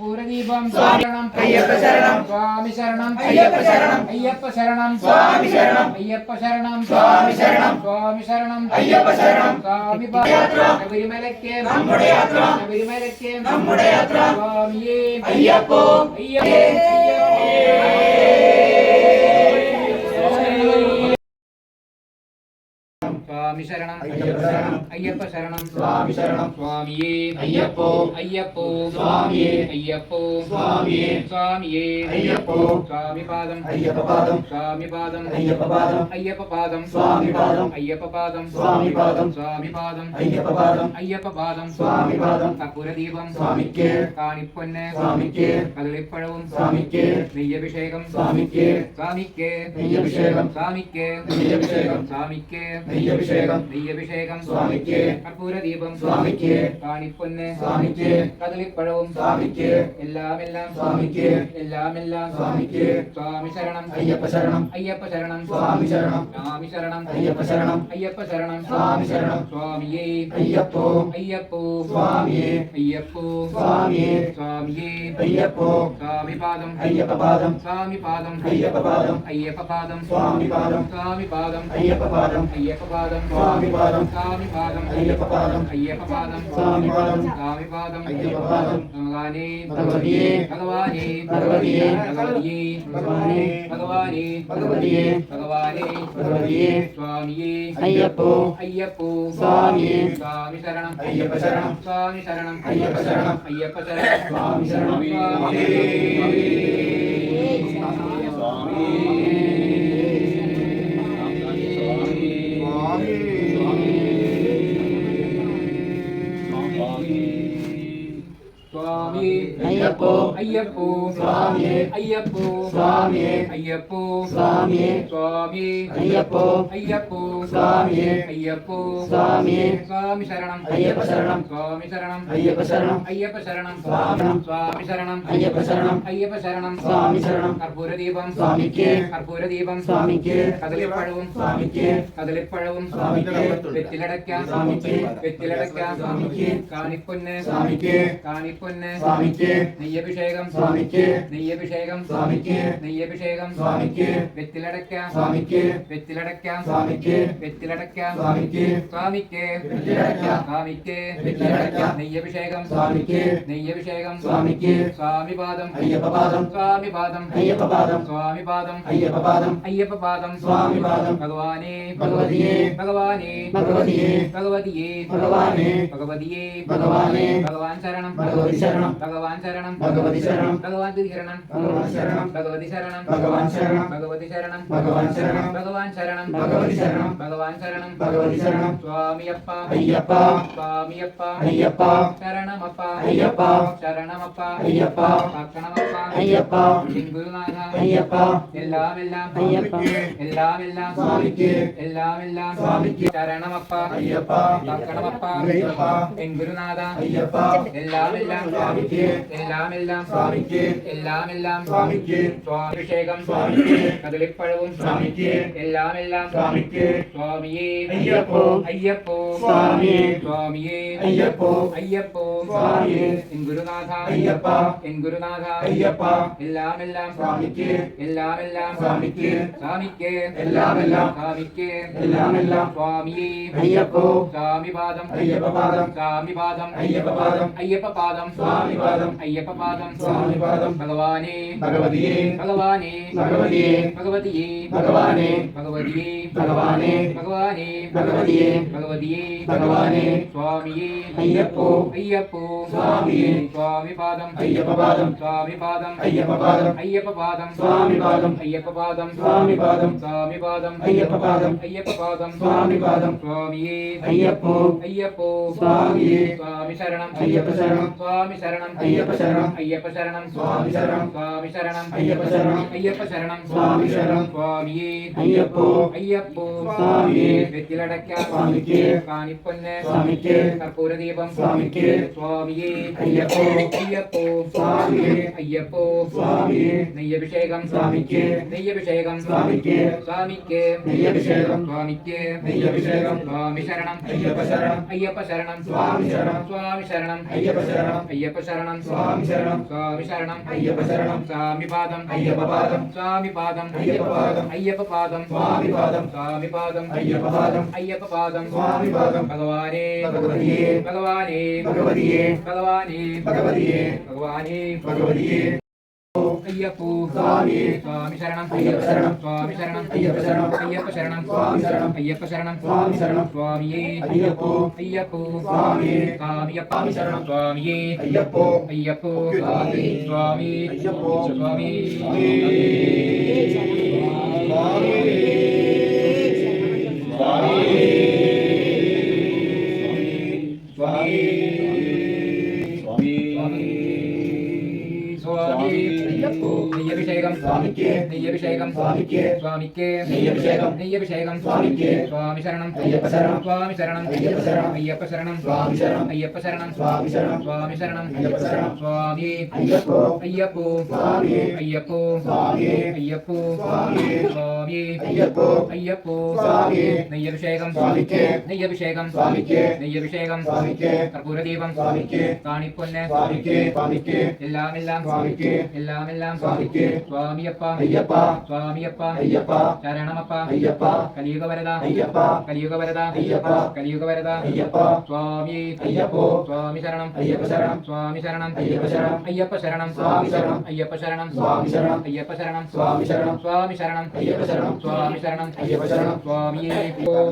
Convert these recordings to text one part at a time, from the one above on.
പൂരദീപം ശരണം അയ്യപ്പ ശരണം. സ്വാമി ശരണം. അയ്യപ്പ ശരണം. അയ്യപ്പ ശരണം. സ്വാമി ശരണം. അയ്യപ്പ ശരണം. സ്വാമി ശരണം. സ്വാമി ശരണം. അയ്യപ്പ ശരണം. സ്വാമി ശബരിമലയ്ക്ക് നമ്മുടെ യാത്ര. ശബരിമലയ്ക്ക് നമ്മുടെ യാത്ര. സ്വാമിയേ. അയ്യപ്പോ. അയ്യപ്പോ. സ്വാമി ശരണം. അയ്യപ്പ ശരണം. സ്വാമി ശരണം. സ്വാമിയേ. അയ്യപ്പോ. അയ്യപ്പോ. സ്വാമിയേ. അയ്യപ്പോ. സ്വാമിയേ. സ്വാമിയേ. അയ്യപ്പോ. സ്വാമി പാദം. അയ്യപ്പ പാദം. സ്വാമി പാദം. അയ്യപ്പ പാദം. അയ്യപ്പ പാദം. സ്വാമി പാദം. അയ്യപ്പ പാദം. സ്വാമി പാദം. സ്വാമി പാദം. അയ്യപ്പ പാദം. അയ്യപ്പ പാദം. സ്വാമി പാദം. കർപ്പൂരദീപം സ്വാമിക്ക്. കാണിപ്പൊന്ന്. സ്വാമിക്ക്. കള്ളിപ്പഴവും സ്വാമിക്ക്. നെയ്യഭിഷേകം. സ്വാമിക്ക്. സ്വാമിക്ക്. നെയ്യഭിഷേകം. സ്വാമിക്ക്. നെയ്യഭിഷേകം. സ്വാമിക്ക്. നെയ്യഭിഷേകം. നെയ്യഭിഷേകം സ്വാമിക്ക്. കർപ്പൂരദീപം. സ്വാമിക്ക്. കാണിപ്പൊന്ന്. സ്വാമിക്ക്. കദളിപ്പഴവും. സ്വാമിക്ക്. എല്ലാം എല്ലാം സ്വാമിക്ക്. എല്ലാം എല്ലാം സ്വാമിക്ക്. സ്വാമി ശരണം അയ്യപ്പ ശരണം അയ്യപ്പ ശരണം സ്വാമി ശരണം സ്വാമി ശരണം അയ്യപ്പ ശരണം അയ്യപ്പ ശരണം സ്വാമി ശരണം സ്വാമിയേ. അയ്യപ്പോ. അയ്യപ്പോ. സ്വാമിയേ. അയ്യപ്പോ. സ്വാമിയേ. സ്വാമിയേ. അയ്യപ്പോ. സ്വാമി പാദം അയ്യപ്പ പാദം സ്വാമി പാദം അയ്യപ്പ പാദം അയ്യപ്പ പാദം സ്വാമി പാദം സ്വാമി പാദം അയ്യപ്പ പാദം അയ്യപ്പ പാദം பாதம் சுவாமி பாதம் சாமி பாதம் ஐயப்ப பாதம் ஐயப்ப பாதம் சாமி பாதம் சாமி பாதம் ஐயப்ப ஐயப்போ ஐயப்போ சுவாமியே சுவாமி சரணம் ஐயப்ப சரணம் சுவாமி சரணம் ஐயப்ப சரணம் ஐயப்ப சரணம் சுவாமி சரணம் சுவாமி സ്വാമി ശരണം സ്വാമി അയ്യപ്പോ അയ്യപ്പോ സ്വാമിയേ അയ്യപ്പോ സ്വാമിയേ അയ്യപ്പോ സ്വാമിയേ സ്വാമി അയ്യപ്പോ അയ്യപ്പോ സ്വാമിയേ അയ്യപ്പോ സ്വാമിയേ സ്വാമി ശരണം അയ്യപ്പ ശരണം സ്വാമി ശരണം അയ്യപ്പ ശരണം അയ്യപ്പ ശരണം സ്വാമി സ്വാമി ശരണം അയ്യപ്പ ശരണം അയ്യപ്പ ശരണം സ്വാമി ശരണം കർപ്പൂരദീപം സ്വാമിക്ക് കർപ്പൂരദീപം സ്വാമിക്ക് കദളിപ്പഴവും സ്വാമിക്ക് കദളിപ്പഴവും സ്വാമിക്ക് വെറ്റിലടയ്ക്ക സ്വാമിക്ക് വെറ്റിലടയ്ക്ക സ്വാമിക്ക് കാണിപ്പൊന്ന് സ്വാമിക്ക് കാണിപ്പൊന്ന് സ്വാമിക്ക്. നെയ്യഭിഷേകം സ്വാമിക്ക്. നെയ്യഭിഷേകം സ്വാമിക്ക്. നെയ്യഭിഷേകം സ്വാമിക്ക്. വെത്തിലടയ്ക്കാം സ്വാമിക്ക്. വെത്തിലടയ്ക്കാം സ്വാമിക്ക്. വെത്തിലടയ്ക്കാം സ്വാമിക്ക്. സ്വാമിക്ക്. സ്വാമിക്ക്. നെയ്യഭിഷേകം. സ്വാമിക്ക്. നെയ്യഭിഷേകം. സ്വാമിക്ക്. സ്വാമിപാദം. അയ്യപ്പപാദം. സ്വാമിപാദം. അയ്യപ്പപാദം. സ്വാമിപാദം. അയ്യപ്പപാദം. അയ്യപ്പപാദം. സ്വാമിപാദം. ഭഗവാനേ. ഭഗവതിയേ. ഭഗവാനേ. ഭഗവതിയേ. ഭഗവതിയേ. ഭഗവാനേ. ഭഗവതിയേ. ഭഗവാനേ. ഭഗവാൻ ശരണം. ഭഗവതി ശരണം. ഭഗവാൻ ശരണം. ഭഗവതി ശരണം. ഭഗവാൻ ശരണം ഭഗവാൻ ശരണം. ഭഗവതി ശരണം. ഭഗവാൻ ശരണം. ഭഗവതി ശരണം. ഭഗവാൻ ശരണം. ഭഗവാൻ ശരണം. ഭഗവതി ശരണം. ഭഗവാൻ ശരണം. ഭഗവതി ശരണം. സ്വാമിയപ്പ. അയ്യപ്പ. സ്വാമിയപ്പ. അയ്യപ്പ. ശരണമപ്പ. അയ്യപ്പ. ശരണമപ്പ. അയ്യപ്പ. ഭക്ഷണമപ്പ. അയ്യപ്പ. ഗുരുനാഥ അയ്യപ്പ. എല്ലാം എല്ലാം അയ്യപ്പ. എല്ലാം എല്ലാം സ്വാമിക്ക്. എല്ലാം എല്ലാം സ്വാമിക്ക്. ശരണമപ്പ. അയ്യപ്പ. ഭക്ഷണമപ്പ. ഗുരുനാഥ അയ്യപ്പ. എല്ലാം എല്ലാം സ്വാമിക്ക് എല്ലാം എല്ലാം സ്വാമിക്ക് എല്ലാം എല്ലാം സ്വാമിക്ക് സ്വാഭിഷേകം സ്വാമിക്ക് കദളിപ്പഴവും സ്വാമിക്ക് എല്ലാം എല്ലാം സ്വാമിക്ക് സ്വാമിയേ അയ്യപ്പോ അയ്യപ്പോ സ്വാമിയേ സ്വാമിയേ അയ്യപ്പോ അയ്യപ്പോ സ്വാമിയേ. എൻ ഗുരുനാഥ അയ്യപ്പ. എൻ ഗുരുനാഥ അയ്യപ്പ. എല്ലാം എല്ലാം സ്വാമിക്ക്. എല്ലാം എല്ലാം സ്വാമിക്ക്. സ്വാമിക്ക്. എല്ലാം എല്ലാം സ്വാമിക്ക്. എല്ലാം എല്ലാം സ്വാമിയേ. അയ്യപ്പോ. സ്വാമിപാദം. അയ്യപ്പപാദം. സ്വാമിപാദം. അയ്യപ്പപാദം. അയ്യപ്പപാദം. സ്വാമിപാദം. അയ്യപ്പപാദം. സ്വാമിപാദം. ഭഗവാനെ. ഭഗവതിയെ. ഭഗവാനെ. ഭഗവതിയെ. ഭഗവതിയെ. ഭഗവാനെ. ഭഗവതിയെ. ഭഗവാനെ. ഭഗവാനെ. ഭഗവതിയെ. ഭഗവതിയെ. ഭഗവാനെ. സ്വാമിയെ. അയ്യപ്പോ. അയ്യപ്പോ. സ്വാമിയേ സ്വാമിപാദം. അയ്യപ്പപാദം. സ്വാമിപാദം. അയ്യപ്പപാദം. അയ്യപ്പപാദം. സ്വാമിപാദം. അയ്യപ്പപാദം. സ്വാമിപാദം. സ്വാമിപാദം. അയ്യപ്പപാദം. അയ്യപ്പപാദം. സ്വാമിപാദം. സ്വാമിയേ. അയ്യപ്പോ. അയ്യപ്പോ. സ്വാമിയേ. സ്വാമി ശരണം അയ്യപ്പ ശരണം സ്വാമി ശരണം അയ്യപ്പ ശരണം അയ്യപ്പ ശരണം സ്വാമി ശരണം സ്വാമി ശരണം അയ്യപ്പ ശരണം അയ്യപ്പ ശരണം സ്വാമി ശരണം സ്വാമിയേ. അയ്യപ്പോ. അയ്യപ്പോ. സ്വാമിയേ. വെറ്റിലടയ്ക്ക. സ്വാമിക്ക്. കാണിപ്പൊന്ന്. സ്വാമിക്ക്. കർപ്പൂരദീപം. സ്വാമിക്ക്. സ്വാമിയേ അയ്യപ്പോ അയ്യപ്പോ സ്വാമിയേ അയ്യപ്പോ സ്വാമിയേ നെയ്യഭിഷേകം സ്വാമിക്ക് നെയ്യഭിഷേകം സ്വാമിക്ക് സ്വാമിക്ക് നെയ്യഭിഷേകം സ്വാമിക്ക് നെയ്യഭിഷേകം സ്വാമി ശരണം അയ്യപ്പ ശരണം അയ്യപ്പ ശരണം സ്വാമി ശരണം സ്വാമി ശരണം അയ്യപ്പ ശരണം അയ്യപ്പ ശരണം സ്വാമി ശരണം സ്വാമി ശരണം അയ്യപ്പ ശരണം സ്വാമി പാദം അയ്യപ്പ പാദം സ്വാമി പാദം അയ്യപ്പ പാദം അയ്യപ്പ പാദം സ്വാമി പാദം സ്വാമി പാദം അയ്യപ്പ പാദം അയ്യപ്പ പാദം സ്വാമി പാദം ഭഗവാനേ ഭഗവതിയേ ഭഗവാനേ ഭഗവതിയേ பகவானே பகவதியே பகவானே பகவதியே ஐயப்போ சுவாமி சுவாமி சரணம் ஐயப்ப சரணம் சுவாமி சரணம் ஐயப்ப சரணம் ஐயப்ப சரணம் சுவாமி சரணம் ஐயப்ப சரணம் சுவாமி சரணம் சுவாமியே ஐயப்போ ஐயப்போ சுவாமி சுவாமியப்பா சரணம் சுவாமியே ஐயப்போ ஐயப்போ சுவாமி சுவாமி ஐயப்போ சுவாமி சுவாமி சுவாமி சுவாமி നെയ്യഭിഷേകം സ്വാമിക്ക് നെയ്യഭിഷേകം സ്വാമിക്ക് സ്വാമിക്ക് നെയ്യഭിഷേകം നെയ്യഭിഷേകം സ്വാമിക്ക് സ്വാമി ശരണം അയ്യപ്പ ശരണം സ്വാമി ശരണം അയ്യപ്പ ശരണം അയ്യപ്പ ശരണം സ്വാമി ശരണം അയ്യപ്പ ശരണം സ്വാമി ശരണം സ്വാമി ശരണം അയ്യപ്പ ശരണം സ്വാമി അയ്യപ്പോ അയ്യപ്പോ സ്വാമി അയ്യപ്പോ സ്വാമി അയ്യപ്പോ സ്വാമി സ്വാമി അയ്യപ്പോ അയ്യപ്പോ സ്വാമി നെയ്യഭിഷേകം സ്വാമിക്ക് നെയ്യഭിഷേകം സ്വാമിക്ക് നെയ്യഭിഷേകം സ്വാമിക്ക് കർപ്പൂരദീപം സ്വാമിക്ക് കാണിപ്പൊന്ന് സ്വാമിക്ക് സ്വാമിക്ക് എല്ലാം എല്ലാമെല്ലാം സ്വാമിക്ക് சுவாமியப்பா ஐயப்பா சுவாமியப்பா ஐயப்பா சரணமப்பா ஐயப்பா கலியுக வரதா ஐயப்பா கலியுக வரதா ஐயப்பா கலியுக வரதா ஐயப்பா சுவாமி ஐயப்போ சுவாமி சரணம் ஐயப்ப சரணம் சுவாமி சரணம் ஐயப்ப சரணம் ஐயப்ப சரணம் சுவாமி சரணம் ஐயப்ப சரணம் சுவாமி சரணம் ஐயப்ப சரணம் சுவாமி சரணம் சுவாமி சரணம் ஐயப்ப சரணம் சுவாமி சரணம் ஐயப்ப சரணம் சுவாமி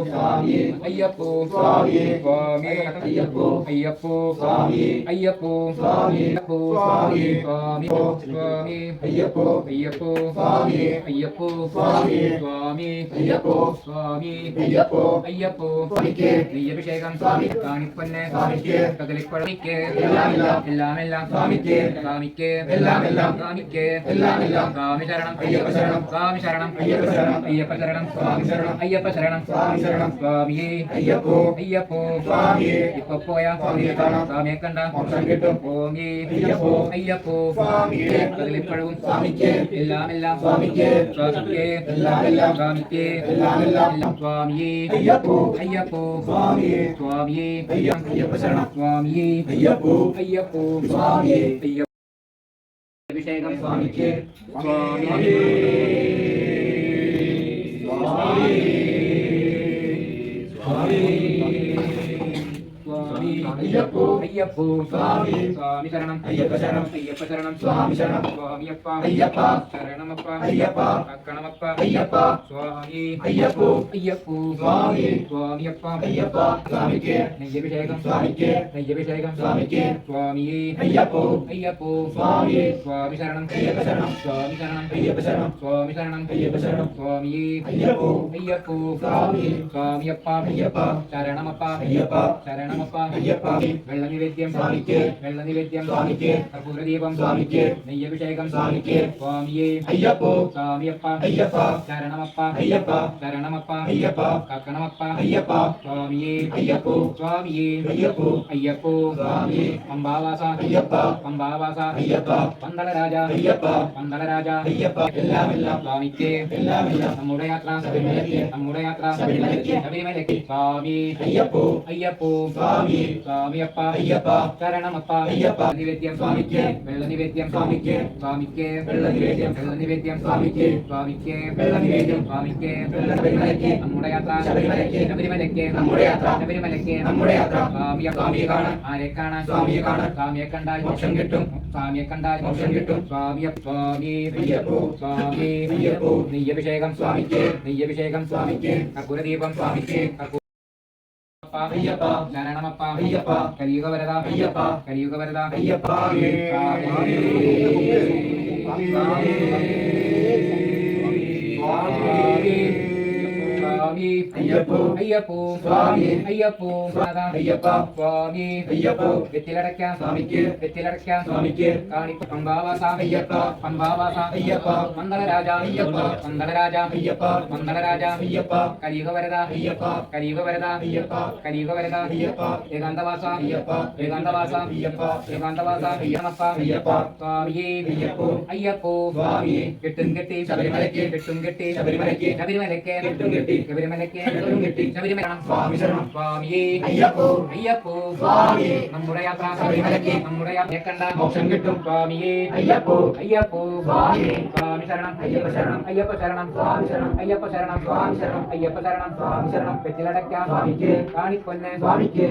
சுவாமி ஐயப்போ சுவாமி சுவாமி ஐயப்போ ஐயப்போ சுவாமி ஐயப்போ சுவாமி ஐயப்போ சுவாமி சுவாமி சுவாமி ஐயப்போ ஐயப்போ சுவாமி. ஐயப்போ சுவாமி. சுவாமி. ஐயப்போ. சுவாமி. ஐயப்போ. ஐயப்போ. சுவாமிக்கு. நெய்யபிஷேகம். சுவாமி. காணிப்பண்ணு. சுவாமிக்கு. கதலிப்பழமிக்கு எல்லாம் எல்லாம் எல்லாம். எல்லாம் சுவாமிக்கு. சுவாமிக்கு. எல்லாம் எல்லாம். சுவாமிக்கு. எல்லாம் எல்லாம். சுவாமி சரணம். ஐயப்ப சரணம். சுவாமி சரணம். ஐயப்ப சரணம். ஐயப்ப சரணம். சுவாமி சரணம். ஐயப்ப சரணம். சுவாமி சரணம். சுவாமியே ஐயப்போ. ஐயப்போ. சுவாமியே இப்ப போயா? சுவாமியை காணாம். சுவாமியை கண்டாம். மோட்சம் கிட்டும். ஓமி ஐயப்போ. ஐயப்போ. சுவாமியே கதலிப்பழவும் சுவாமிக்கு. எல்லாம் எல்லாம் சுவாமிக்கு சுவாமிக்கு எல்லாம் எல்லாம் சுவாமிக்கு எல்லாம் எல்லாம் சுவாமியே ஐயப்போ ஐயப்போ சுவாமியே சுவாமியே ஐயப்ப சரணம் சுவாமியே ஐயப்போ ஐயப்போ சுவாமியே ஐயப்போ அபிஷேகம் சுவாமிக்கு சுவாமியே சுவாமியே ஐயப்போ ஐயப்போ சுவாமி. சுவாமி ஐயப்பா ஐயப்பா. சரணமப்பா. ஐயப்பா. சரணமப்பா. ஐயப்பா. വെള്ള നിവേദ്യം സ്വാമിക്ക്. വെള്ളനിവേദ്യം സ്വാമിക്ക്. കർപ്പൂരദീപം സ്വാമിക്ക്. നെയ്യഭിഷേകം സ്വാമിക്ക്. സ്വാമിയേ. അയ്യപ്പോ. സ്വാമിയപ്പ. അയ്യപ്പ. ശരണമപ്പ. അയ്യപ്പ. ശരണമപ്പ. അയ്യപ്പ. കക്കണമപ്പ അയ്യപ്പ. സ്വാമിയേ. അയ്യപ്പോ. സ്വാമിയേ. അയ്യപ്പോ. അയ്യപ്പോ. സ്വാമി പമ്പാവാസ അയ്യപ്പ. പമ്പാവാസ അയ്യപ്പ. പന്തളരാജ. അയ്യപ്പ. പന്തളരാജ. അയ്യപ്പ. എല്ലാം എല്ലാം സ്വാമിക്ക്. എല്ലാം എല്ലാം നമ്മുടെ യാത്ര. ശബരിമലയ്ക്ക്. നമ്മുടെ യാത്ര. ശബരിമലയ്ക്ക്. ശബരിമലയ്ക്ക്. സ്വാമി അയ്യപ്പോ. അയ്യപ്പോ. സ്വാമി സ്വാമിയപ്പ അയ്യപ്പ ശരണമപ്പ അയ്യപ്പ നിവേദ്യം സ്വാമിക്ക് വെള്ള നിവേദ്യം സ്വാമിക്ക് സ്വാമിക്ക് വെള്ള നിവേദ്യം വെള്ള നിവേദ്യം സ്വാമിക്ക് സ്വാമിക്ക് വെള്ള നിവേദ്യം സ്വാമിക്ക് ശബരിമലയ്ക്ക് നമ്മുടെ യാത്ര ശബരിമലയ്ക്ക് ശബരിമലയ്ക്ക് നമ്മുടെ യാത്ര ശബരിമലയ്ക്ക് നമ്മുടെ യാത്ര സ്വാമിയെ സ്വാമിയെ കാണാൻ ആരെ കാണാൻ സ്വാമിയെ കാണാൻ സ്വാമിയെ കണ്ടാൽ മോക്ഷം കിട്ടും സ്വാമിയെ കണ്ടാൽ മോക്ഷം കിട്ടും. സ്വാമിയ സ്വാമി അയ്യപ്പോ സ്വാമി അയ്യപ്പോ നെയ്യഭിഷേകം സ്വാമിക്ക് നെയ്യഭിഷേകം സ്വാമിക്ക് കർപ്പൂരദീപം സ്വാമിക്ക് ஐயப்பா ஐயப்பா. நரணமப்பா ஐயப்பா. கலியுக வரதா ஐயப்பா. கலியுக வரதா ஐயப்பா. സ്വാമി. അയ്യപ്പോ. അയ്യപ്പോ. സ്വാമി. അയ്യപ്പോ. അയ്യപ്പ. സ്വാമി. അയ്യപ്പോ. വെറ്റിലടയ്ക്കാം സ്വാമിക്ക്. വെറ്റിലടയ്ക്കാം സ്വാമിക്ക്. കാണിപ്പ പമ്പാവാസ അയ്യപ്പ. പമ്പാവാസ അയ്യപ്പ. മന്ദളരാജ അയ്യപ്പ. മന്ദളരാജ അയ്യപ്പ. മന്ദളരാജ അയ്യപ്പ. കലിയുഗ വരദ അയ്യപ്പ. കലിയുഗ വരദ അയ്യപ്പ. കലിയുഗ വരദ അയ്യപ്പ. ഏകാന്തവാസ. അയ്യപ്പ. ഏകാന്തവാസ. അയ്യപ്പ. ഏകാന്തവാസ. അയ്യപ്പ അയ്യപ്പ. സ്വാമിയേ. അയ്യപ്പോ. അയ്യപ്പോ. സ്വാമി കെട്ടും കെട്ടി. ശബരിമലയ്ക്ക്. കെട്ടും കെട്ടി. ശബരിമലയ്ക്ക്. ശബരിമലയ്ക്ക്. കെട്ടും കെട്ടി. ശബരിമലയ്ക്ക് കെട്ടും ശബരിമല സ്വാമിയേ. അയ്യപ്പോ. അയ്യപ്പോ. സ്വാമിയേ നമ്മുടെ യാത്ര ശബരിമലയ്ക്ക് നമ്മുടെ യാത്ര കണ്ട മോക്ഷം കിട്ടും. സ്വാമിയേ. അയ്യപ്പോ. അയ്യപ്പോ. സ്വാമി. സ്വാമി ശരണം. അയ്യപ്പ ശരണം. അയ്യപ്പ ശരണം. സ്വാമി ശരണം. അയ്യപ്പ ശരണം. സ്വാമി ശരണം. അയ്യപ്പ ശരണം. സ്വാമി ശരണം. വെറ്റിലടയ്ക്കാം സ്വാമിക്ക്. കാണിക്കൊന്ന്. സ്വാമിക്ക്.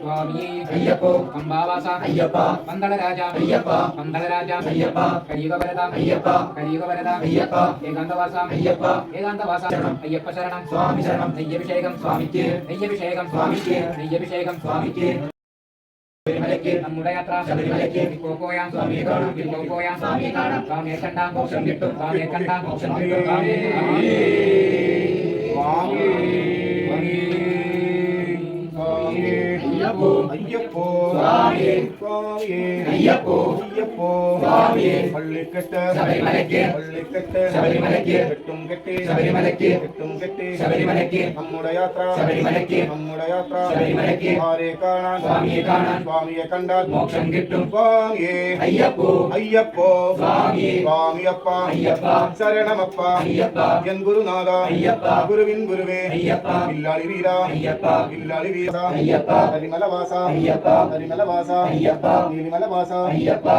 സ്വാമിയേ. അയ്യപ്പോ. പമ്പാവാസ അയ്യപ്പ. പന്തളരാജ അയ്യപ്പ. പന്തളരാജ അയ്യപ്പ. കലിയുഗ വരത അയ്യപ്പ. കലിയുഗ വരത അയ്യപ്പ. ഏകാന്തവാസ. അയ്യപ്പ. ഏകാന്തവാസ. അയ്യപ്പ ശരണം. സ്വാമി ശരണം നെയ്യഭിഷേകം സ്വാമിക്ക് നെയ്യഭിഷേകം സ്വാമിക്ക് നെയ്യഭിഷേകം സ്വാമിക്ക് ശബരിമലയ്ക്ക് നമ്മുടെ യാത്ര ശബരിമലയ്ക്ക് ഇപ്പോൾ പോയാം സ്വാമിയെ കാണാം. ഇപ്പോൾ പോയാം സ്വാമിയെ കാണാം. സ്വാമിയെ കണ്ട മോക്ഷം കിട്ടും. സ്വാമിയെ കണ്ട മോക്ഷം കിട്ടും. സ്വാമിയെ അയ്യപ്പോ അയ്യപ്പോ സ്വാമിയേ സ്വാമിയേ അയ്യപ്പോ பள்ளி கட்ட பள்ளி கட்ட கட்டும் கட்டி கட்டும் கட்டி. நம்முடைய யாத்ரா நம்முடைய யாத்ரா. ஆரே காணான் சுவாமியை காணான். சுவாமியை மோட்சம் கிட்டும். ஐயப்போ. ஐயப்போ. சுவாமி ஐயப்பா. சரணமப்பா. ஐயப்பா. என் குருநாதா. ஐயப்பா. குருவின் குருவே. ஐயப்பா. இல்லாளி வீரா. ஐயப்பா. இல்லாளி வீரா. ஐயப்பா. ஹரிமலவாசா ஐயப்பா. ஹரிமலவாசா ஐயப்பா. நீலிமலவாசா ஐயப்பா.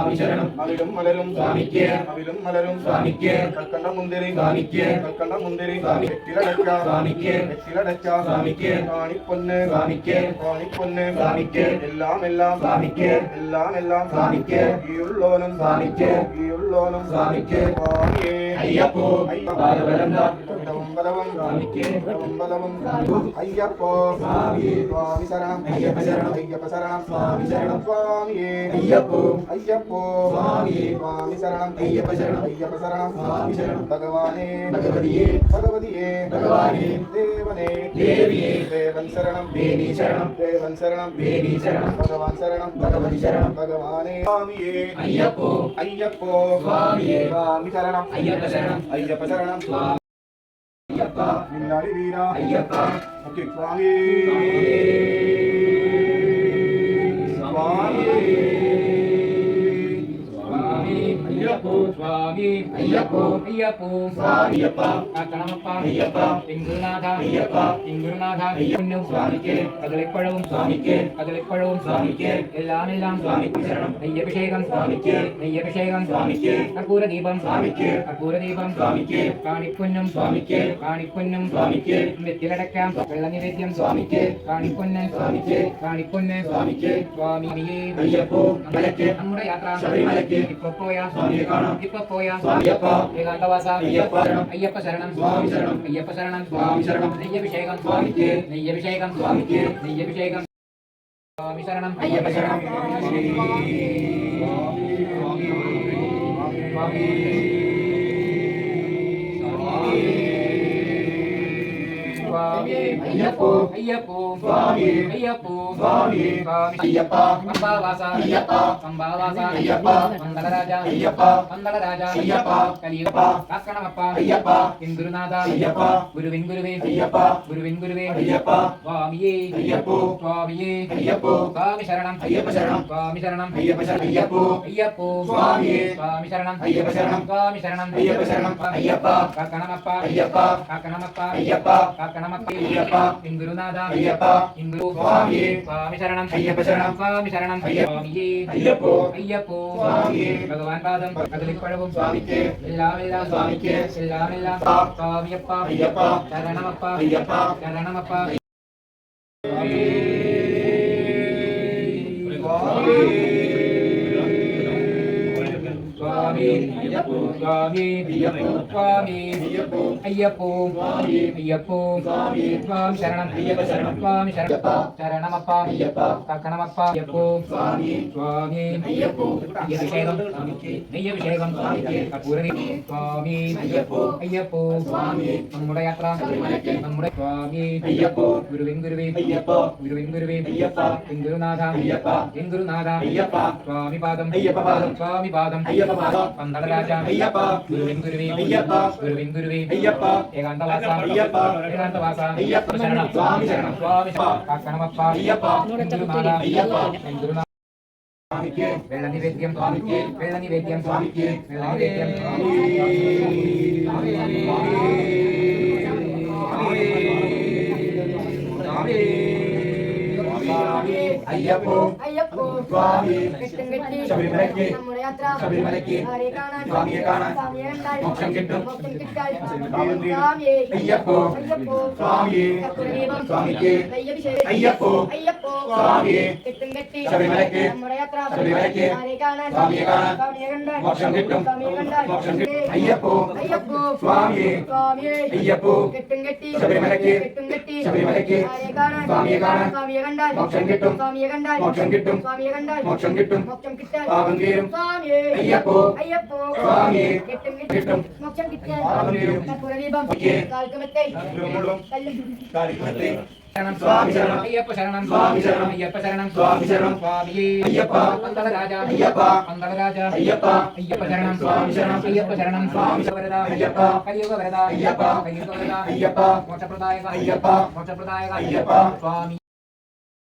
சுவாமி சரணம் மலிடும் மலரும் சுவாமிக்கே மலிடும் மலரும் சுவாமிக்கே கல்கண்ட முந்திரி சுவாமிக்கே கல்கண்ட முந்திரி சுவாமி வெற்றிலடச்சா சுவாமிக்கே வெற்றிலடச்சா சுவாமிக்கே காணி பொண்ணு சுவாமிக்கே காணி பொண்ணு சுவாமிக்கே எல்லாம் எல்லாம் சுவாமிக்கே எல்லாம் எல்லாம் சுவாமிக்கே ஈயுள்ளோனும் சுவாமிக்கே ஈயுள்ளோனும் சுவாமிக்கே ஐயப்போ ஐயா தான் பலவம் பலவம் பலவம் ஐயப்போ சுவாமி சரணம் ஐயப்ப சரணம் ஐயப்ப சரணம் சுவாமி சரணம் சுவாமியே ஐயப்போ ஐயப்போ சுவாமியே சுவாமி சரணம் ஐயப்ப சரணம் ஐயப்ப சரணம் சுவாமி சரணம் பகவானே பகவதியே பகவதியே பகவானே தேவனே தேவியே தேவன் சரணம் தேவி சரணம் தேவன் சரணம் தேவி சரணம் பகவான் சரணம் பகவதி சரணம் பகவானே சுவாமியே ஐயப்போ ஐயப்போ சுவாமியே சுவாமி சரணம் ஐயப்ப சரணம் ஐயப்ப சரணம் சுவாமி ஐயப்பா நில்லாடி வீரா ஐயப்பா ஓகே சுவாமி അയ്യപ്പോ സ്വാമി. അയ്യപ്പോ. അയ്യപ്പോ സ്വാമിയപ്പ. കാക്കണമപ്പ അയ്യപ്പ. തിങ്കുരുനാഥ അയ്യപ്പ. തിങ്കുരുനാഥ അയ്യപ്പ. സ്വാമിക്ക്. കദളിപ്പഴവും. സ്വാമിക്ക്. കദളിപ്പഴവും. സ്വാമിക്ക്. എല്ലാം എല്ലാം സ്വാമിക്ക് ശരണം. നെയ്യഭിഷേകം. സ്വാമിക്ക്. നെയ്യഭിഷേകം. സ്വാമിക്ക്. കർപ്പൂരദീപം. സ്വാമിക്ക്. കർപ്പൂരദീപം. സ്വാമിക്ക്. കാണിപ്പൊന്നും സ്വാമിക്ക്. കാണിപ്പൊന്നും സ്വാമിക്ക്. വെത്തിലടക്കാം വെള്ളനിവേദ്യം. സ്വാമിക്ക്. കാണിപ്പൊന്ന് സ്വാമിക്ക്. കാണിപ്പൊന്ന് സ്വാമിക്ക്. സ്വാമിയെ അയ്യപ്പോ. നമ്മുടെ യാത്ര. ശബരിമലയ്ക്ക്. ഇപ്പൊ പോയാ. സ്വാമിയെ காணம் இப்ப போயா ஐயப்பா ஏகாந்தவாசா ஐயப்பா சரணம் ஐயப்ப சரணம் சுவாமி சரணம் ஐயப்ப சரணம் சுவாமி சரணம் நெய்யபிஷேகம் சுவாமிக்கு நெய்யபிஷேகம் சுவாமிக்கு நெய்யபிஷேகம் சுவாமி சரணம் ஐயப்ப சரணம் சுவாமி சுவாமி சுவாமி சுவாமி ஐயப்போ ஐயப்போ ஐயப்பா நமக்கு ஐயப்பா என் குருநாதா ஐயப்பா என் குரு சுவாமியே சுவாமி சரணம் ஐயப்ப சரணம் சுவாமி சரணம் சுவாமியே ஐயப்போ ஐயப்போ சுவாமியே பகவான் பாதம் அகலிக் பழவும் சுவாமிக்கே எல்லாம் எல்லாம் சுவாமிக்கே எல்லாம் எல்லாம் சுவாமியப்பா ஐயப்பா சரணமப்பா ஐயப்பா சரணமப்பா சுவாமி சுவாமி சுவாமி ஐயப்போ ஐயப்போ சுவாமி சரணம் சுவாமி சரணப்பா சரணமப்பா கக்கணமப்பா ஐயப்போ ஐயப்பா குருவின் குருவே ஐயப்பா பாதம் ஐயப்ப பாதம் சுவாமி பாதம் பந்தடராஜா അയ്യപ്പ. ഗുരുവിൻ ഗുരുവേ. അയ്യപ്പ. ഗുരുവിൻ ഗുരുവേ. അയ്യപ്പ. ഏകാന്തവാസ. അയ്യപ്പ. ഏകാന്തവാസ. അയ്യപ്പ. ശരണം. സ്വാമി ശരണം. സ്വാമി കാക്കണമപ്പ. അയ്യപ്പ. അയ്യപ്പ. സ്വാമിക്ക്. വെള്ള നിവേദ്യം സ്വാമിക്ക്. വെള്ള നിവേദ്യം സ്വാമിക്ക്. വെള്ള നിവേദ്യം സ്വാമി കെട്ടും കെട്ടി ശബരിമലയ്ക്ക് നമ്മുടെ യാത്ര ശബരിമലയ്ക്ക് ആരെ കാണാൻ സ്വാമിയെ കാണാൻ സ്വാമിയെ കണ്ടാൽ മോക്ഷം കിട്ടും. മോക്ഷം കിട്ടാൻ സ്വാമിയെ അയ്യപ്പോ അയ്യപ്പോ സ്വാമിയെ കർപ്പൂരദീപം സ്വാമിക്ക് നെയ്യഭിഷേകം അയ്യപ്പോ അയ്യപ്പോ സ്വാമിയെ കെട്ടും കെട്ടി ശബരിമലയ്ക്ക് നമ്മുടെ യാത്ര ശബരിമലയ്ക്ക് ആരെ കാണാൻ സ്വാമിയെ കാണാൻ സ്വാമിയെ കണ്ടാൽ മോക്ഷം കിട്ടും. സ്വാമിയെ കണ്ടാൽ മോക്ഷം കിട്ടും. അയ്യപ്പോ അയ്യപ്പോ സ്വാമിയെ സ്വാമിയെ അയ്യപ്പോ കെട്ടും കെട്ടി ശബരിമലയ്ക്ക് കെട്ടും കെട്ടി ശബരിമലയ്ക്ക് ആരെ കാണാൻ സ്വാമിയെ കാണാൻ സ്വാമിയെ കണ്ടാൽ മോക്ഷം കിട്ടും. சுவாமியை கண்டால் மோட்சம் கிட்டும் சுவாமியை கண்டால் மோட்சம் கிட்டும் ஐயப்பா மந்தல ஐயப்பா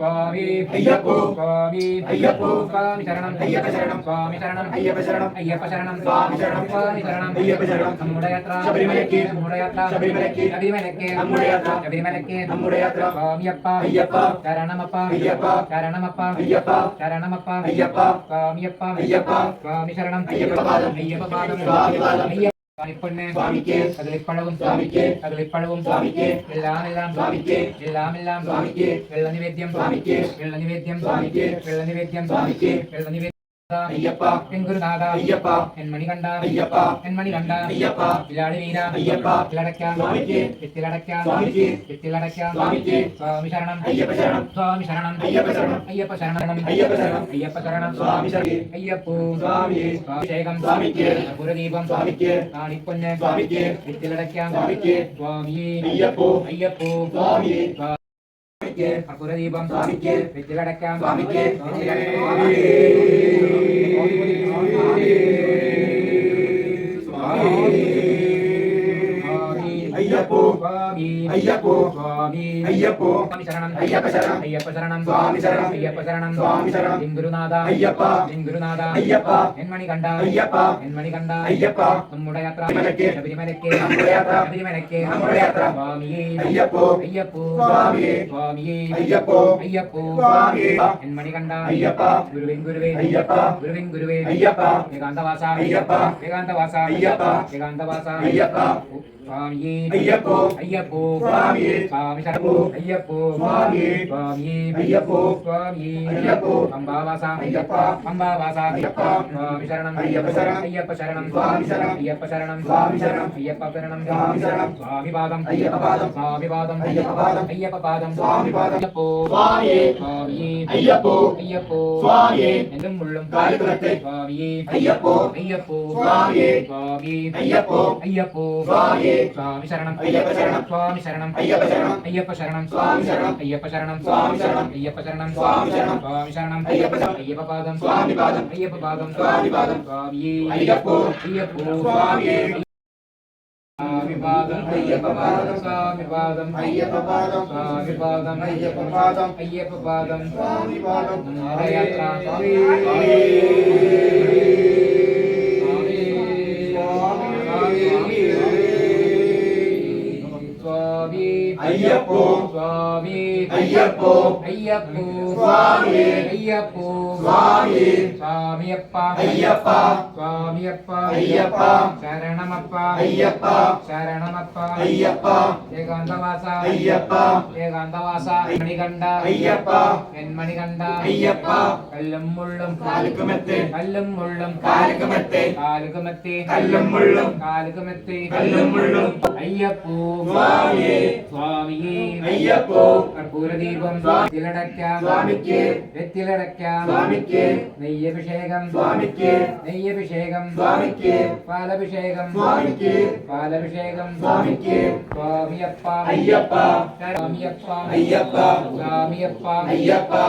സ്വാമി അയ്യപ്പോ. സ്വാമി അയ്യപ്പോ. സ്വാമി ശരണം അയ്യപ്പ ശരണം. സ്വാമി ശരണം അയ്യപ്പ ശരണം. അയ്യപ്പ ശരണം സ്വാമി ശരണം. സ്വാമി ശരണം അയ്യപ്പ ശരണം. നമ്മുടെ യാത്ര ശബരിമലയ്ക്ക്. നമ്മുടെ യാത്ര ശബരിമലയ്ക്ക്. ശബരിമലയ്ക്ക് നമ്മുടെ യാത്ര. ശബരിമലയ്ക്ക് നമ്മുടെ യാത്ര. സ്വാമിയപ്പ അയ്യപ്പ. ശരണമപ്പ അയ്യപ്പ. ശരണമപ്പ അയ്യപ്പ. ശരണമപ്പ അയ്യപ്പ. സ്വാമിയപ്പ അയ്യപ്പ. സ്വാമി ശരണം അയ്യപ്പ പാദം. അയ്യപ്പ പാദം സ്വാമി പാദം. Ayyappa Por mi gente, a tu reparado, un sabi que el amelán sabi que el amelán sabi que el animadi en sabi que el animadi. Ayyappa என் குருநாதா ஐயப்பா என் மணிகண்டா ஐயப்பா என் மணிகண்டா ஐயப்பா விளையாடு வீரா ஐயப்பா கிளடக்கா சுவாமிக்கு கிளடக்கா சுவாமிக்கு கிளடக்கா சுவாமி சரணம் ஐயப்ப சரணம் சுவாமி சரணம் ஐயப்ப சரணம் ஐயப்ப சரணம் ஐயப்ப சரணம் ஐயப்ப சரணம் சுவாமி சரணம் ஐயப்போ சுவாமி அபிஷேகம் சுவாமிக்கு குருதீபம் சுவாமிக்கு நாணிப்பொன்னு சுவாமிக்கு கிளடக்கா சுவாமிக்கு சுவாமி ஐயப்போ ஐயப்போ சுவாமி സ്വാ- സ്വാമിക്ക്. കർപ്പൂരദീപം സ്വാമിക്ക്. വിത്തിലടയ്ക്കാം സ്വാമിക്ക്. അയ്യപ്പോ. സ്വാമി അയ്യപ്പോ. അയ്യപ്പോ അയ്യപ്പോ. ശരണം അയ്യപ്പ ശരണം. അയ്യപ്പ ശരണം സ്വാമി ശരണം. അയ്യപ്പ ശരണം സ്വാമി ശരണം. ഗുരുനാഥ അയ്യപ്പ. ഗുരുനാഥ അയ്യപ്പ. എൻമണി കണ്ട അയ്യപ്പ. എൻമണി കണ്ട അയ്യപ്പ. നമ്മുടെ യാത്ര ശബരിമലയ്ക്ക്. നമ്മുടെ യാത്ര. ശബരിമലയ്ക്ക് നമ്മുടെ യാത്ര. സ്വാമിയേ അയ്യപ്പോ. അയ്യപ്പോ സ്വാമിയേ. സ്വാമിയേ അയ്യപ്പോ. അയ്യപ്പോ സ്വാമിയേ. എൻമണി കണ്ട അയ്യപ്പ. ഗുരുവിൻ ഗുരുവേ അയ്യപ്പ. ഗുരുവിൻ ഗുരുവേ അയ്യപ്പ. ഏകാന്തവാസ അയ്യപ്പ. ഏകാന്തവാസ അയ്യപ്പ. ഏകാന്തവാസ അയ്യപ്പ. சுவாமியே ஐயப்போ ஐயப்போ சுவாமியே சுவாமி சரணமோ ஐயப்போ சுவாமியே சுவாமியே ஐயப்போ சுவாமியே ஐயப்போ அம்பாவாசா ஐயப்பா அம்பாவாசா ஐயப்பா சுவாமி சரணம் ஐயப்ப ஐயப்போ ஐயப்போ ஐயப்போ స్వామి శరణం అయ్యప్ప శరణం. స్వామి శరణం అయ్యప్ప శరణం. అయ్యప్ప శరణం. స్వామి శరణం. అయ్యప్ప శరణం. స్వామి శరణం. అయ్యప్ప శరణం. స్వామి శరణం. స్వామి శరణం. అయ్యప్ప అయ్యప్ప పాదం. స్వామి పాదం. అయ్యప్ప పాదం. స్వామి పాదం. స్వామి అయ్యప్ప. అయ్యప్ప. స్వామి. పాదం. అయ్యప్ప పాదం. స్వామి పాదం. అయ్యప్ప పాదం. స్వామి పాదం. అయ్యప్ప పాదం. అయ్యప్ప పాదం. స్వామి పాదం. నరయాత్ర స్వామి. ஐயப்போ. சுவாமி. ஐயப்போ. ஐயப்போ. சுவாமி. ஐயப்போ. சுவாமி. சுவாமியப்பா. ஐயப்பா. சுவாமியப்பா. ஐயப்பா. சரணமப்பா. ஐயப்பா. சரணமப்பா. ஐயப்பா. ஏகாந்தவாசா. ஐயப்பா. ஏகாந்தவாசா. மணிகண்டா. ஐயப்பா. என் மணிகண்டா ஐயப்பா. கல்லும் முள்ளும். காலுக்குமெத்து கல்லும் முள்ளும். காலுக்குமெத்து காலுக்குமெத்து கல்லும் முள்ளும். காலுக்குமெத்து கல்லும் முள்ளும். ஐயப்போ. சுவாமி. சுவாமி சுவாமியே. ஐயப்போ. கற்பூர தீபம் திலடக்காம் சுவாமிக்கு. வெத்திலடக்காம் சுவாமிக்கு. நெய்யபிஷேகம். சுவாமிக்கு. நெய்யபிஷேகம். சுவாமிக்கு. பாலபிஷேகம். சுவாமிக்கு. பாலபிஷேகம். சுவாமிக்கு. சுவாமியப்பா. ஐயப்பா. சுவாமியப்பா. ஐயப்பா. சுவாமியப்பா. ஐயப்பா.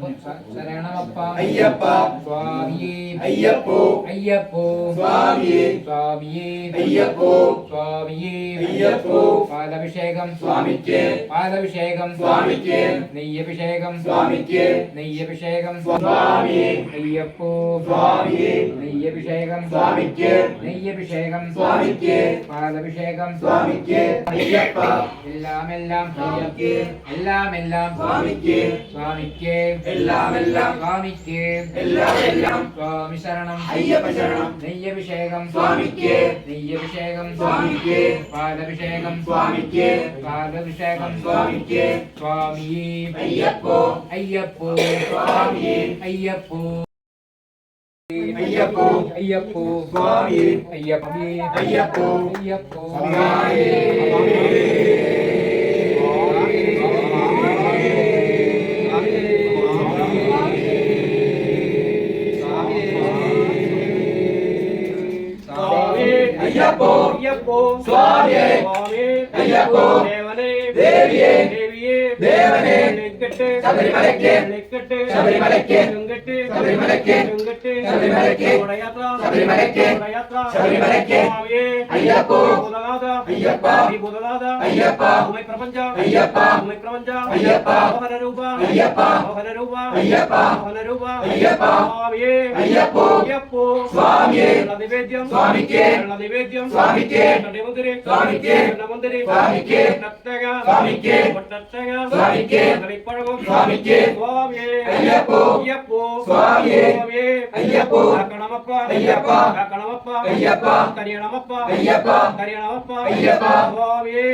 ശരണമപ്പ അയ്യപ്പ. സ്വാമിയേ. അയ്യപ്പോ. അയ്യപ്പോ. സ്വാമിയേ. സ്വാമിയേ. അയ്യപ്പോ. സ്വാമിയേ. അയ്യപ്പോ. പാലഭിഷേകം. സ്വാമിക്ക്. പാലഭിഷേകം. സ്വാമിക്ക്. നെയ്യഭിഷേകം. സ്വാമിക്ക്. നെയ്യഭിഷേകം. സ്വാമിയേ. അയ്യപ്പോ. സ്വാമിയേ. നെയ്യഭിഷേകം. സ്വാമിക്ക്. നെയ്യഭിഷേകം. സ്വാമിക്ക്. പാലഭിഷേകം. സ്വാമിക്ക്. അയ്യപ്പ. എല്ലാം എല്ലാം. സ്വാമിക്ക്. എല്ലാം എല്ലാം. സ്വാമിക്ക്. സ്വാമിക്ക്. എല്ലാം എല്ലാം സ്വാമിക്ക്. എല്ലാം എല്ലാം സ്വാമി ശരണം. അയ്യപ്പ ശരണം. നെയ്യഭിഷേകം. സ്വാമിക്ക്. നെയ്യഭിഷേകം. സ്വാമിക്ക്. പാലഭിഷേകം സ്വാമിക്ക്. പാലഭിഷേകം സ്വാമിക്ക്. അയ്യപ്പോ. അയ്യപ്പോ. സ്വാമിയേ. അയ്യപ്പോ. അയ്യപ്പോ. അയ്യപ്പോ. സ്വാമിയേ. അയ്യപ്പേ. അയ്യപ്പോ. അയ്യപ്പോ. അയ്യപ്പോ. ஓம் சுவாமியே ஐயப்போ தேவனே தேவியே தேவனே നെങ്കട്ട് ശബരിമലയ്ക്ക് നെങ്കട്ട് ശബരിമലയ്ക്ക് ചെങ്കട്ട് ശബരിമലയ്ക്ക് ചെങ്കട്ട് ശബരിമലയ്ക്ക് ഗുണയാത്ര ശബരിമലയ്ക്ക് ഗുണയാത്ര ശബരിമലയ്ക്ക് സ്വാമിയേ അയ്യപ്പോ ഭൂതനാഥ അയ്യപ്പ ശ്രീ ഭൂതനാഥ അയ്യപ്പ ഉമൈ പ്രപഞ്ച അയ്യപ്പ ഭൂമി പ്രപഞ്ച അയ്യപ്പ മോഹന രൂപ അയ്യപ്പ മോഹന രൂപ അയ്യപ്പ മോഹന രൂപ അയ്യപ്പ സ്വാമിയേ അയ്യപ്പോ അയ്യപ്പോ സ്വാമിയേ നിവേദ്യം സ്വാമിക്ക് നിവേദ്യം സ്വാമിക്ക് നടിമുന്തിരി സ്വാമിക്ക് നടിമുന്തിരി സ്വാമിക്ക് നത്തക സ്വാമിക്ക് പൊട്ടത്തക സ്വാമിക്ക് சரணம் சுவாமிக்கு சுவாமியே. ஐயப்போ. ஐயப்போ. சுவாமியே.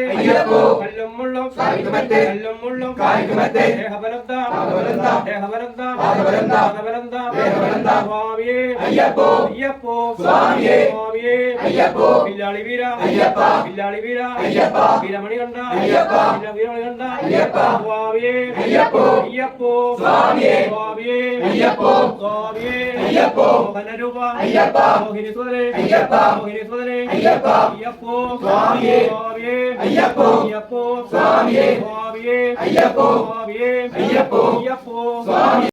சுவாமியே. ஐயப்போ. സ്വാമിയേ അയ്യപ്പോ. വില്ലാളി വീര അയ്യപ്പ. വില്ലാളി വീര അയ്യപ്പ. വീരമണി കണ്ട. അയ്യപ്പ. വീരമണി കണ്ട. അയ്യപ്പ. സ്വാമിയേ. അയ്യപ്പോ. അയ്യപ്പോ. സ്വാമിയേ. സ്വാമിയേ. അയ്യപ്പോ. സ്വാമിയേ. അയ്യപ്പോ. മോഹനരൂപ. അയ്യപ്പ. മോഹിനി സുതരേ അയ്യപ്പ. മോഹിനി സുതരേ അയ്യപ്പ. അയ്യപ്പോ. സ്വാമിയേ. സ്വാമിയേ. അയ്യപ്പോ. അയ്യപ്പോ. സ്വാമിയേ. സ്വാമിയേ. അയ്യപ്പോ. സ്വാമിയേ. അയ്യപ്പോ. അയ്യപ്പോ. സ്വാമി.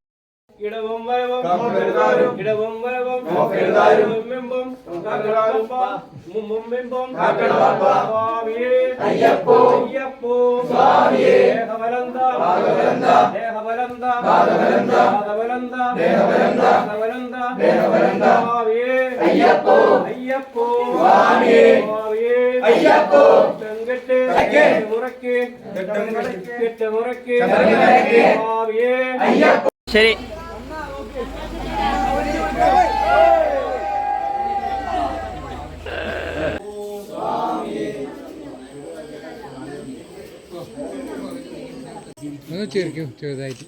ഇടവും വരവും. ഇടവും വരവും. മുമ്പിമ്പും സ്വാമിയേ അയ്യപ്പോ അയ്യപ്പോ സ്വാമിയേ ദേഹബലന്ത പാദബലന്ത ദേഹബലന്ത പാദബലന്ത പാദബലന്ത ദേഹബലന്ത പാദബലന്ത ദേഹബലന്ത സ്വാമിയേ അയ്യപ്പോ അയ്യപ്പോ സ്വാമിയേ സ്വാമിയേ അയ്യപ്പോ ചെങ്കട്ട് മുറക്ക് കെട്ട് മുറക്ക് സ്വാമിയേ അയ്യപ്പോ ശരി. ഒന്ന് ചെറുതായിട്ട്.